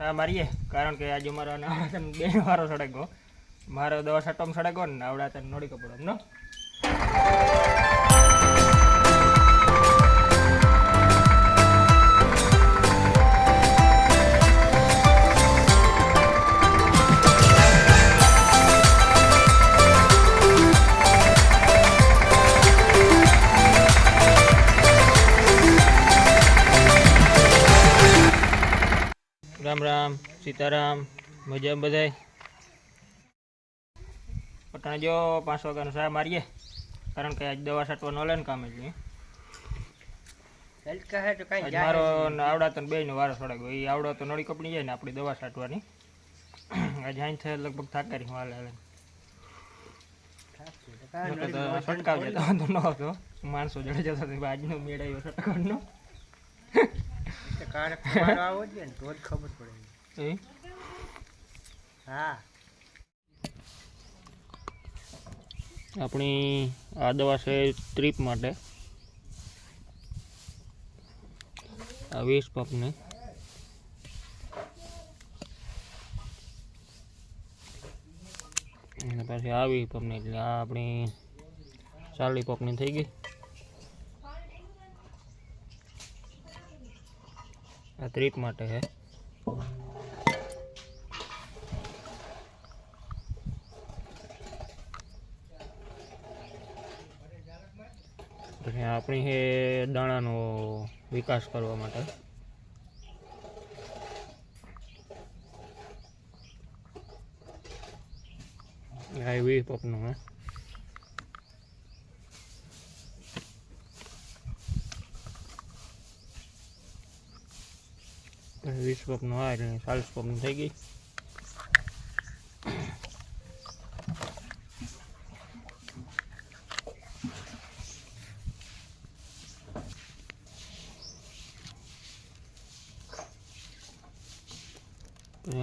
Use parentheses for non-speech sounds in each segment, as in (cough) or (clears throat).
હા, મારીએ. કારણ કે આજે મારો આવડા બે વારો સડેગો મારો દવા સટમ સડેગો ને આવડા તને નોડી કપડો નો? રામ રામ સીતારામ મજા બધાય? પટાણે જો પાંચ વાગ્યાનું સા મારીએ. કારણ કે આજ દવા છાંટવા નો લે ને કામે જોઈએ મારો આવડાતો આવડા તો બે નો વારો સડાગો એ આવડાતો નળી કપડી જાય ને આપણી દવા છાંટવાની. (clears throat) આજ હાઈ થાય લગભગ થાકારી હું હાલે હાલે. છંટકાવ જતો ન હતો માણસો જડે જતો આજનો મેળ આવ્યો છટકાવનો કારક મારો આવો જ ને તો જ ખબર પડે હા. આપણી આ દવા છે ટ્રીપ માટે. આ વીસ પંપની અને પછી આવી પંપની એટલે આ આપણી ચાલી પંપની થઈ ગઈ. આ ટ્રીપ માટે છે. આપણી છે દાણાનો વિકાસ કરવા માટે. આ વીસ પપનું હે વીસ પપનું આ એટલે ચાલીસ પપનું થઈ ગઈ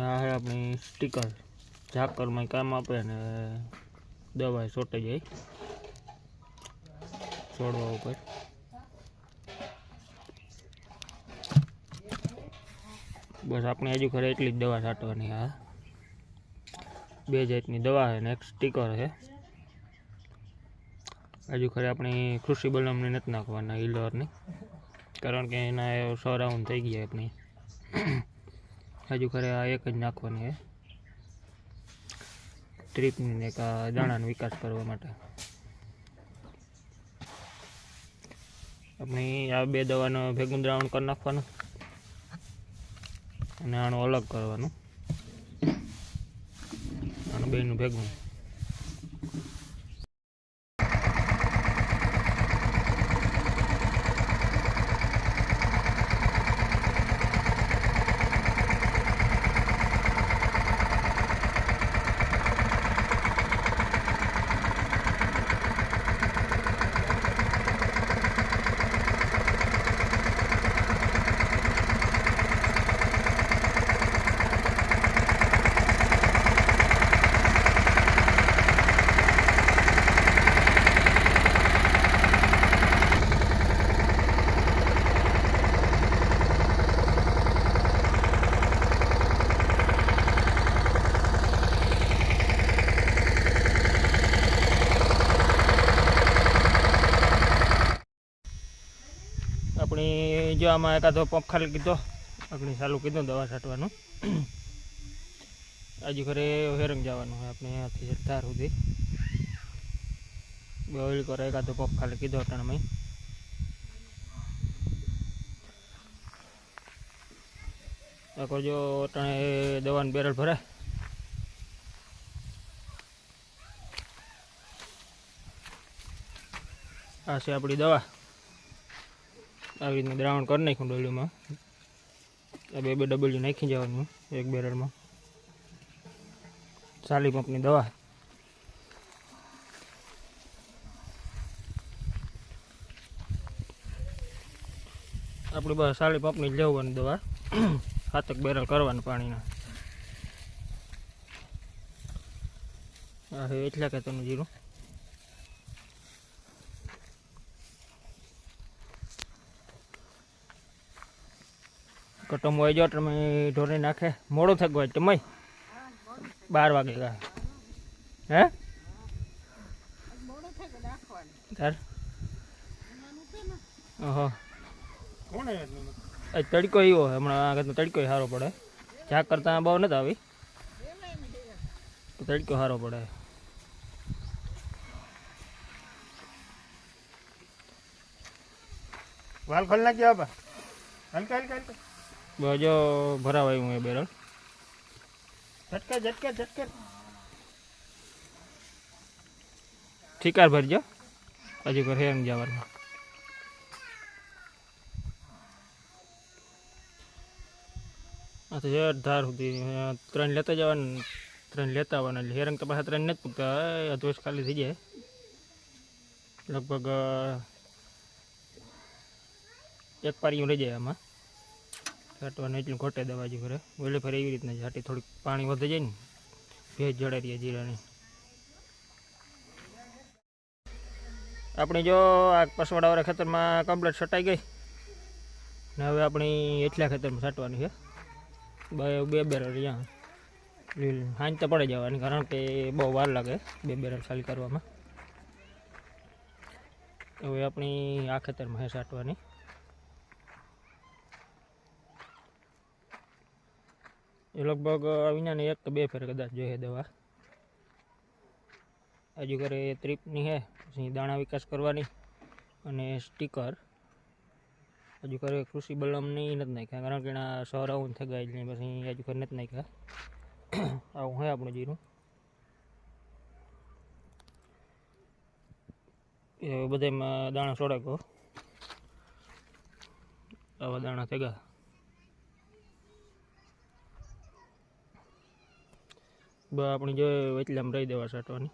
આ છે આપણી સ્ટીકર ઝાકરમાં કામ આપે ને દવા ચોટે જાય. છોડવા ઉપર. બસ આપણે હજુ ખરે એટલી જ દવા છાંટવાની આ બે જાતની દવા છે ને એક સ્ટીકર છે. હજુ ખરે આપણી કૃષિ બલમની નથી નાખવાના હિલરની, કારણ કે એના સો રાઉન્ડ થઈ ગયા આપણી. હજુ ખરે આ એક જ નાખવાની છે. ટ્રીપની ને દાણાનો વિકાસ કરવા માટે. આપણે આ બે દવાનો ભેગું દ્રાવણ કરી નાખવાનું. અને આનું અલગ કરવાનું. આનું બેનું ભેગું. આપણી જો આમાં એકાદો પંપ ખાલી કીધો, આપણે ચાલુ કીધું દવા છાંટવાનું. હજુ ઘરે હેરંગ જવાનું હોય, આપણે અહીંયાથી જતા સુધી. બે ઓઇલ કરો, એકાદો પંપ ખાલી કીધો અટાણમાં. આખો જો અટાણે દવાનું બેરલ ભરાય. આ છે આપણી દવા. આવી રીતના દ્રાવણ કરી નાખ્યું ડોલીમાં. આ બે બે ડબલ્યુ નાખી જવાનું એક બેરલમાં. ચાલી પંપની દવા. આપણી બસ સાલી પંપની લેવાની દવા. હાથક બેરલ કરવાનું પાણીના. હા એટલા કે તનું જીરું. કટમ હોય જો તમે ઢોરી નાખે. મોડો થઈ ગયું તમે બાર વાગે હે? તાર? ઓહો. તડકો એવો હમણાં આગળ તડકો સારો પડે. ચા કરતાં બહુ નથી આવી. તડકો સારો પડે. વાલ ખોલ નાખ્યો બા હલકા હલકા હલકા બહુ જો ભરાવાય હું એ બેરલ. ઝટકા ઝટકા ઝટકા. ઠીકાર ભરજો. હજુ ઘર એમ જવાનું. આ તો ધાર સુધી ત્રણ લેતા જવાનું ત્રણ લેતા આવવાના. એટલે હેરંગ તો પાછા ત્રણ નથી પૂગતા. એ ખાલી થઈ જાય. લગભગ એક પારીયું રહી જાય આમાં. છાંટવાનું એટલું ઘટે દવા જો ઘરે વેલે ફરે એવી રીતના છાંટી થોડીક પાણી વધે જાય ને, ભેજ જડાઈ રહીએ જીરાની. આપણી જો આ પસવાડાવાળા ખેતરમાં કમ્પ્લેટ છટાઈ ગઈ. ને હવે આપણી એટલા ખેતરમાં છાંટવાની છે. બે બે બેરલ અહીંયા. લીલ હાંજ તો પડે જવાની, કારણ કે બહુ વાર લાગે બે બેરલ ખાલી કરવામાં. હવે આપણી આ ખેતરમાં છે છાંટવાની. એ લગભગ વિનાને એક કે બે ફેર કદાચ જોઈએ દવા. હજુ ઘરે ત્રીપની હે, પછી દાણા વિકાસ કરવાની અને સ્ટીકર હજુ ઘરે કૃષિ બલમની નથી નાખ્યા, કારણ કે એના સો આવું થઈ ગયા એટલે પછી હજુ ઘરે નથી નાખ્યા. (coughs) આવું હોય આપણું જીરું. એ બધામાં દાણા સોડાકો આવા દાણા થઈ ગયા. આપણી જો વેચલામ રહી દેવા છાંટવાની